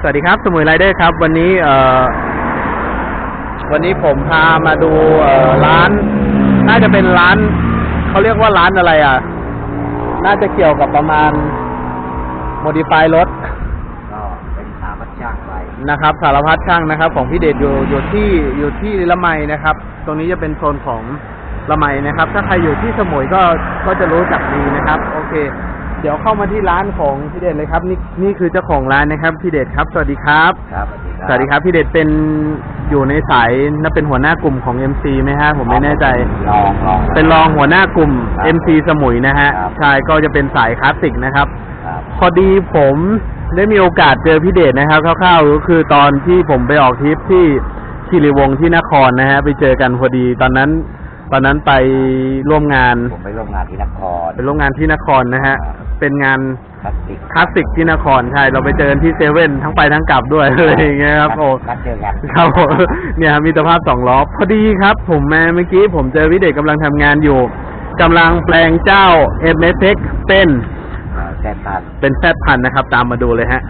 สวัสดีครับ สมุยไรเดอร์ครับ วันนี้เอ่อวันนี้ผมพามาดูเอ่อร้าน น่าจะเป็นร้านเขาเรียกว่าร้านอะไรอะ น่าจะเกี่ยวกับประมาณโมดิฟายรถก็เป็นสามัญช่างไปนะครับ สารพัดช่างนะครับ ของพี่เดชอยู่อยู่ที่อยู่ที่ละไมนะครับ ตรงนี้จะเป็นโซนของละไมนะครับ ถ้าใครอยู่ที่สมุยก็ก็จะรู้จักดีนะครับ โอเค เดี๋ยวเข้ามาที่ร้านของพี่เดชเลยครับ นี่นี่คือเจ้าของร้านนะครับพี่เดชครับ สวัสดีครับ ครับสวัสดีครับพี่เดชเป็นอยู่ในสายน่าเป็นหัวหน้ากลุ่มของ MC ไหมฮะผมไม่แน่ใจลองลองเป็นรองหัวหน้ากลุ่มครับ MC สมุยนะฮะครับใช่ก็จะเป็นสายคลาสสิกนะครับครับพอดีผมได้มีโอกาสเจอพี่เดชนะครับคร่าวๆก็คือตอนที่ผมไปออกทริปที่คีรีวงศ์ที่นครนะฮะไปเจอกันพอดีตอนนั้น ตอนนั้นไปร่วมงานผมไปร่วมงานที่นครไปร่วมงานที่นครนะฮะครับเป็นงานคลาสสิกคลาสสิกที่นครใช่ เราไปเจอกันที่เซเว่นทั้งไปทั้งกลับด้วยอะไรอย่างเงี้ยครับโอ้นัดเจอกันครับผมเนี่ยครับมีสภาพสองล้อพอดีครับ ผมแม่เมื่อกี้ผมเจอพี่เด็กกำลังทำงานอยู่กำลังแปลงเจ้า m s x เป็นอ่าแซนตันเป็นแซดพันนะครับ ตามมาดูเลยฮะ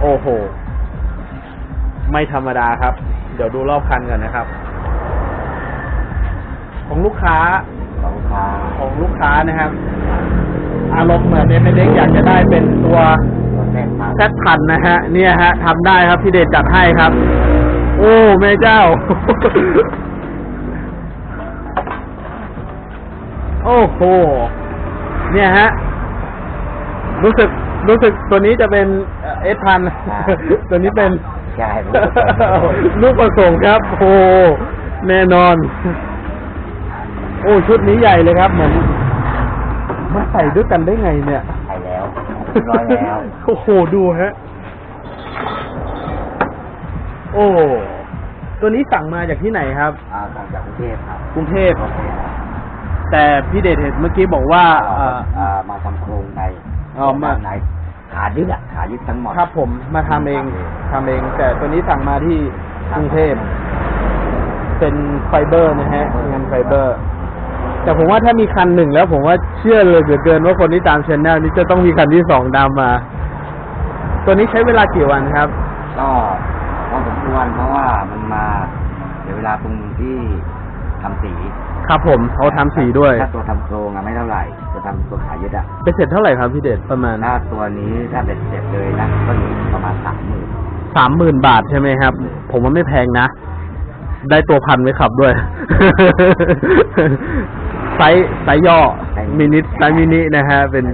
โอ้โห ไม่ธรรมดาครับ เดี๋ยวดูรอบคันก่อนนะครับ ของลูกค้าของลูกค้าของลูกค้านะครับ อารมณ์เหมือนเอ็มเด็กอยากจะได้เป็นตัวตัวแซนตันแซดพันนะฮะ เนี่ยฮะทำได้ครับพี่เดชจัดให้ครับ โอ้แม่เจ้า โอ้โหเนี่ยฮะ รู้สึกรู้สึกตัวนี้จะเป็นเอสพันตัวนี้เป็นใช่ลูกผสมครับโอ้แน่นอน โอ้ชุดนี้ใหญ่เลยครับเหมือนมันใส่ด้วยกันได้ไงเนี่ยใช่แล้วเรียบร้อยแล้วโอ้โหดูฮะโอ้ตัวนี้สั่งมาจากที่ไหนครับอ่าสั่งจากกรุงเทพครับกรุงเทพกรุงเทพครับแต่พี่เดชเห็นเมื่อกี้บอกว่าเอ่ออ่ามาทำโครงในอ๋อมาในขายึดอะขายึดทั้งหมดครับ ผมมาทำเองทำเอง แต่ตัวนี้สั่งมาที่กรุงเทพเป็นไฟเบอร์นะฮะงานไฟเบอร์ แต่ผมว่าถ้ามีคันหนึ่งแล้ว ผมว่าเชื่อเลยเหลือเกินว่าคนที่ตามชแนลนี้จะต้องมีคันที่สองตามมา ตัวนี้ใช้เวลากี่วันครับ ก็พอสมควรเพราะว่ามันมาเดี๋ยวเวลาตรงที่ทำสี ครับผมเขาทำสีด้วยถ้าตัวทำโครงอะไม่เท่าไหร่ตัวทำตัวขายึดอะไปเสร็จเท่าไหร่ครับพี่เดชประมาณถ้าตัวนี้ถ้าเบ็ดเสร็จเลยนะก็อยู่ประมาณสามหมื่นสามหมื่นบาทใช่ไหมครับ ผมว่าไม่แพงนะ ได้ตัวพันไว้ขับด้วย ไซส์ไซส์ย่อมินิไซส์มินินะฮะเป็น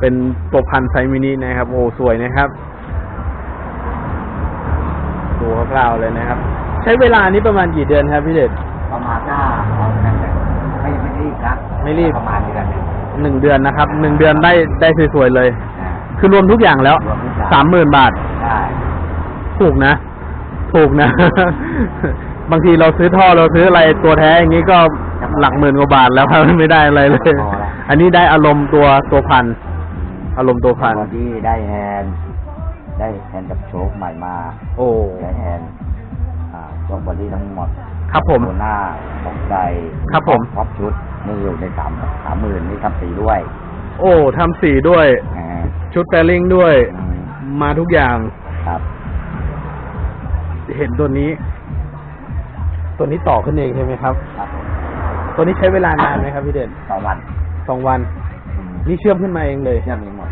เป็นตัวพันไซส์มินินะครับโอ้สวยนะครับดูคร่าวๆเลยนะครับ ใช้เวลานี้ประมาณกี่เดือนครับพี่เดช ประมาณถ้าเอานั่นแหละไม่ไม่รีบนะไม่รีบ ประมาณเดือนหนึ่งหนึ่งเดือนนะครับหนึ่งเดือนได้ได้สวยๆเลย นะ คือรวมทุกอย่างแล้วรวมทุกอย่าง สามหมื่นบาท ได้ถูกนะ ถูกนะ บางทีเราซื้อท่อเราซื้ออะไรตัวแท้อย่างนี้ก็ หลักหมื่นกว่าบาทแล้วครับไม่ได้อะไรเลยอันนี้ได้อารมณ์ตัวตัวพัน อารมณ์ตัวพันบอดี้ได้แฮนด์ได้แฮนด์กับโชคใหม่มาโอ้ ได้แฮนด์อ่าตัวบอดี้ทั้งหมดครับผมตัวหน้าตกใจครับผมครอบชุดนี่อยู่ในสามสามหมื่นนี่ทำสีด้วยโอ้ทำสีด้วย อ่าชุดแฟลิงด้วย อืมมาทุกอย่าง ครับเห็นตัวนี้ ตัวนี้ต่อขึ้นเองใช่ไหมครับ ครับผม ตัวนี้ใช้เวลานานไหมครับพี่เด่นสองวันสองวันอืมนี่เชื่อมขึ้นมาเองเลย เชื่อมนี้หมด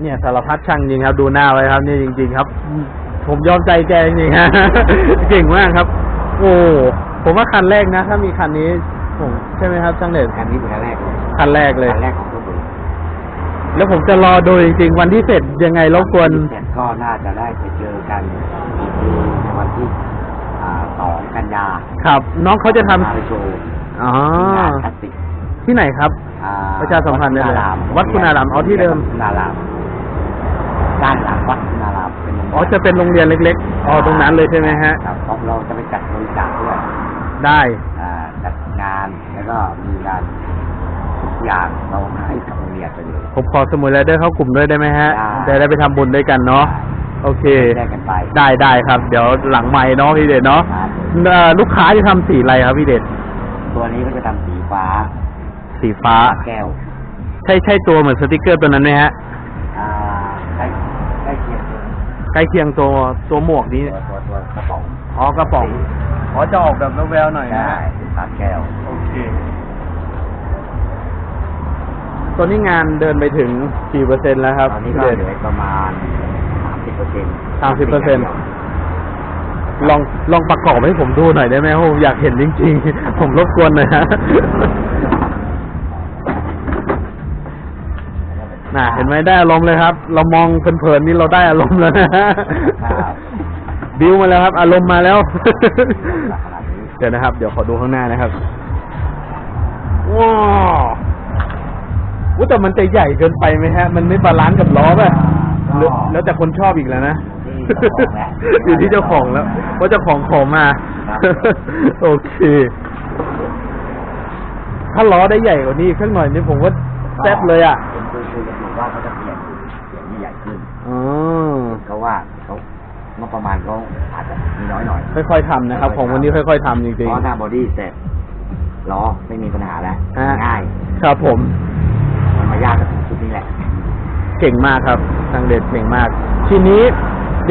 เนี่ยสารพัดช่างจริงครับ ดูหน้าไว้ครับ นี่จริง ๆ ครับ ผมยอมใจแกจริงๆฮะเก่งมากครับ โอ้ผมว่าคันแรกนะ ถ้ามีคันนี้ผมใช่ไหมครับช่างเด็ดคันนี้เป็นคันแรกเลยคันแรกเลยคันแรกของทุกคนแล้วผมจะรอดูจริงๆวันที่เสร็จยังไงรบกวนเสร็จก็น่าจะได้ไปเจอกันอีกทีในวันที่อ่าสองกันยาครับ น้องเขาจะทำมาไปโชว์ อ๋อที่งานคลาสสิกที่ไหนครับ อ่ประชาสัมพันธ์ได้เลยวัดวัดคุณารามเอาที่เดิมวัดคุณารามด้านหลังวัดคุณารามเป็นโรงแรมอ๋อจะเป็นโรงเรียนเล็กๆอ๋อตรงนั้นเลยใช่ไหมฮะ ครับเพราะเราจะไปจัดบริจาคด้วยได้อ่าจัดงานแล้วก็มีงานทุกอย่างเราให้กับโรงเรียนไปเลย ผมขอสมุยไรเดอร์เข้ากลุ่มด้วยได้ไหมฮะได้ จะได้ไปทำบุญด้วยกันเนาะโอเคได้กันไปได้ได้ครับ เดี๋ยวหลังไม้เนาะพี่เดชเนาะครับ เอ่อลูกค้าจะทำสีอะไรครับพี่เดช ตัวนี้ก็จะทำสีฟ้า สีฟ้า แก้ว ใช่ใช่ตัวเหมือนสติกเกอร์ตัวนั้นไหมฮะอ่าใช้ล้เคียงตัวตัวหมวกนี้ตัวตัวตัวกระป๋องอ๋อกระป๋องอ๋อจะออกแบบแววๆหน่อยนะใช่ฮะพาสแก้ว โอเค ตัวนี้งานเดินไปถึงกี่เปอร์เซ็นต์แล้วครับ ตอนนี้ก็พี่เหเดลืชอประมาณสามสิบเปอร์เซ็นต์30% ลองลองประกอบให้ผมดูหน่อยได้ไหมผมอยากเห็นจริงๆ ผมรบกวนหน่อยฮะน่ะเห็นไหมได้อารมณ์เลยครับ เรามองเพลินๆนี่เราได้อารมณ์แล้วนะฮะบิวมาแล้วครับ อารมณ์มาแล้วขนาดนี้เดี๋ยวนะครับ เดี๋ยวขอดูข้างหน้านะครับว้าวอุ๊ยแต่มันจะใหญ่เกินไปไหมฮะ มันไม่บาลานซ์กับล้อป่ะหรือแล้วแต่คนชอบอีกแล้วนะ อยู่ที่เจ้าของแล้วว่าเจ้าของขอมา โอเค ถ้าล้อได้ใหญ่กว่านี้อีกสักหน่อยนี่ผมว่าแซ่บเลยอะผมคุยคุยกันอยู่ว่าเขาจะเปลี่ยนเปลี่ยนที่ใหญ่ขึ้นอ๋อเขาว่าเขาเมื่อประมาณเขาอาจจะมีน้อยหน่อย ค่อยๆทำนะครับ ของวันนี้ค่อยๆทำจเพริงราะหน้าบอดี้เสร็จล้อไม่มีปัญหาแล้วฮะง่ายๆครับผมมันมายากกับชุดนี้แหละ เก่งมากครับทางเด็ดเก่งมาก ทีนี้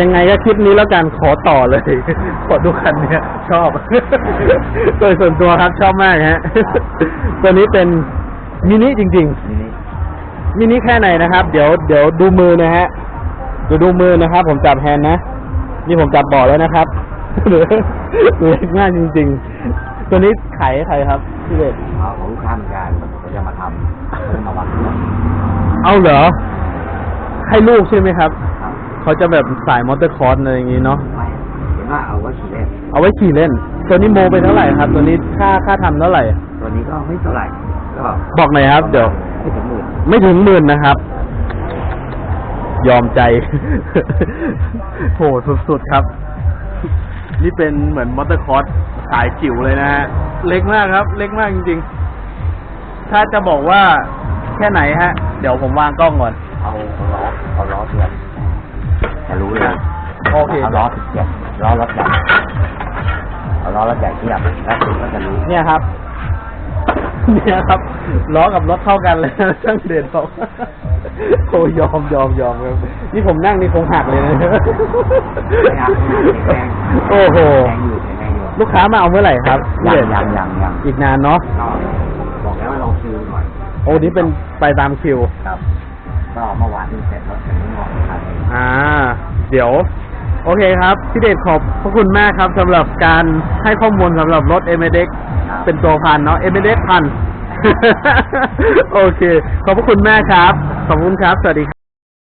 ยังไงก็คลิปนี้แล้วกันขอต่อเลยขอดูคันเนี้ยชอบ โดยส่วนตัวครับชอบมากฮะ ตัวนี้เป็นมินิจริงนี่นี่ๆมินิแค่ไหนนะครับ เดี๋ยวเดี๋ยวดูมือนะฮะเดี๋ยวดูมือนะครับ ผมจับแฮนด์นะ นี่ผมจับบ่อแล้วนะครับเล็กมากจริง ๆ ตัวนี้ขายให้ใครครับพี่เด็ดเอาของลูกค้าเหมือนกันเขาจะมาทำเขาจะมาวัดด้วยเอาเหรอ ให้ลูกใช่ไหมครับครับ เขาจะแบบสายมอเตอร์คอร์สอะไรอย่างงี้เนาะไม่เห็นว่าเอาไว้ขี่เล่น เอาไว้ขี่เล่น ตัวนี้โมไปเท่าไหร่ครับ ตัวนี้ค่าค่าทำเท่าไหร่ ตัวนี้ก็ไม่เท่าไหร่ก็บอกหน่อยครับ เดี๋ยว ไม่ถึงหมื่นไม่ถึงหมื่นนะครับ ยอมใจ โหสุดๆครับ นี่เป็นเหมือนมอเตอร์คอร์สสายจิ๋วเลยนะฮะ เล็กมากครับ เล็กมากจริงๆ ถ้าจะบอกว่าแค่ไหนฮะ เดี๋ยวผมวางกล้องก่อน เอาล้อ เคเอาล้อเทียบล้อรถใหญ่เอาล้อรถใหญ่เทียบแล้วคุณก็จะรู้เนี่ยครับ เนี่ยครับล้อกับรถเท่ากันเลยช่างเด่นบอกโอ้ยอมยอมยอมครับนี่ผมนั่งนี่คงหักเลยนะไม่หักไม่หักโอ้โหแพงอยู่แพงอยู่ลูกค้ามาเอาเมื่อไหร่ครับยังเด่นยังยังยังอีกนานเนาะรอบอกแล้วว่าลองคิวหน่อยโอ้นี่เป็นไปตามคิวครับก็เมื่อวานนี้เสร็จรถถึงงอกครับอ่า เดี๋ยว โอเคครับ พี่เดชขอบพระคุณมากครับสำหรับการให้ข้อมูลสำหรับรถ m อ d เป็นตัวพันเนาะ m อ d พัน โอเค ขอบพระคุณมากครับ ขอบคุณครับ สวัสดีครับ